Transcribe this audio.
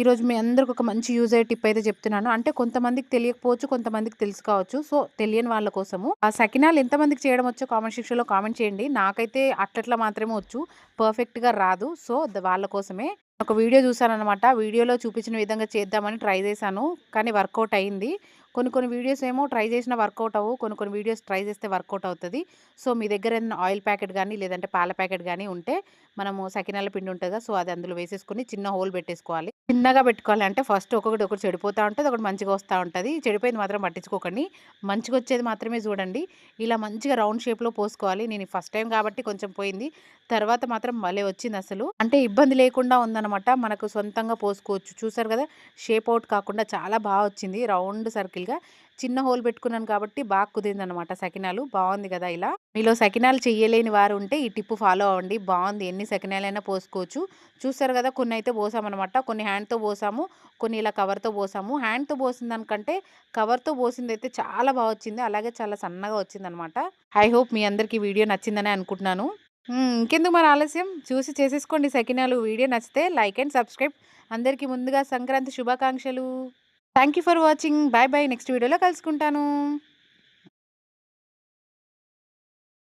ఈరోజు మీ అందరికి ఒక మంచి యూజ్ అయ్యే టిప్ అయితే చెప్తున్నాను. అంటే కొంతమందికి తెలియకపోవచ్చు కొంతమందికి తెలుసు కావచ్చు. సో తెలియని వాళ్ళ కోసము. ఆ సకినాలు ఎంతమందికి చేయడం వచ్చో కామెంట్ సెక్షన్లో కామెంట్ చేయండి. నాకైతే అట్లట్లా మాత్రమే వచ్చు. పర్ఫెక్ట్గా రాదు. సో వాళ్ళ కోసమే. ఒక వీడియో చూసానమాట వీడియోలో చూపించిన విధంగా చేద్దామని ట్రై చేశాను. కానీ వర్కౌట్ అయింది. కొన్ని కొన్ని వీడియోస్ ఏమో ట్రై చేసిన వర్కౌట్ అవ్వు. కొన్ని కొన్ని వీడియోస్ ట్రై చేస్తే వర్కౌట్ అవుతుంది. సో మీ దగ్గర ఏదైనా ఆయిల్ ప్యాకెట్ కానీ లేదంటే పాల ప్యాకెట్ కానీ ఉంటే మనము సకినాల పిండి ఉంటుంది కదా సో అది అందులో వేసేసుకుని చిన్న హోల్ పెట్టేసుకోవాలి. చిన్నగా పెట్టుకోవాలి. అంటే ఫస్ట్ ఒక్కొక్కటి ఒకటి చెడిపోతూ ఉంటుంది. ఒకటి మంచిగా వస్తూ ఉంటుంది. చెడిపోయింది మాత్రం పట్టించుకోకండి. మంచిగా వచ్చేది మాత్రమే చూడండి. ఇలా మంచిగా రౌండ్ షేప్లో పోసుకోవాలి. నేను ఫస్ట్ టైం కాబట్టి కొంచెం పోయింది. తర్వాత మాత్రం మళ్ళీ వచ్చింది అసలు. అంటే ఇబ్బంది లేకుండా ఉందన్నమాట. మనకు సొంతంగా పోసుకోవచ్చు. చూసారు కదా? షేప్ అవుట్ కాకుండా చాలా బాగా వచ్చింది. రౌండ్ సర్కిల్గా. చిన్న హోల్ పెట్టుకున్నాను కాబట్టి బాగా కుదిరింది అనమాట సకినాలు. బాగుంది కదా ఇలా. మీలో సకినాలు చేయలేని వారు ఉంటే ఈ టిప్పు ఫాలో అవ్వండి. బాగుంది. ఎన్ని సకినాలైనా పోసుకోవచ్చు. చూసారు కదా? కొన్ని అయితే పోసామన్నమాట. కొన్ని హ్యాండ్తో పోసాము కొన్ని ఇలా కవర్తో పోసాము హ్యాండ్తో పోసిన దానికంటే కవర్తో పోసింది అయితే చాలా బాగా వచ్చింది. అలాగే చాలా సన్నగా వచ్చింది అనమాట ఐ హోప్ మీ అందరికీ వీడియో నచ్చిందని అనుకుంటున్నాను. ఇంకెందుకు మరి ఆలస్యం? చూసి చేసేసుకోండి సకినాలు. వీడియో నచ్చితే లైక్ అండ్ సబ్స్క్రైబ్. అందరికీ ముందుగా సంక్రాంతి శుభాకాంక్షలు. Thank for watching. Bye bye. Next వీడియోలో కలుసుకుంటాను.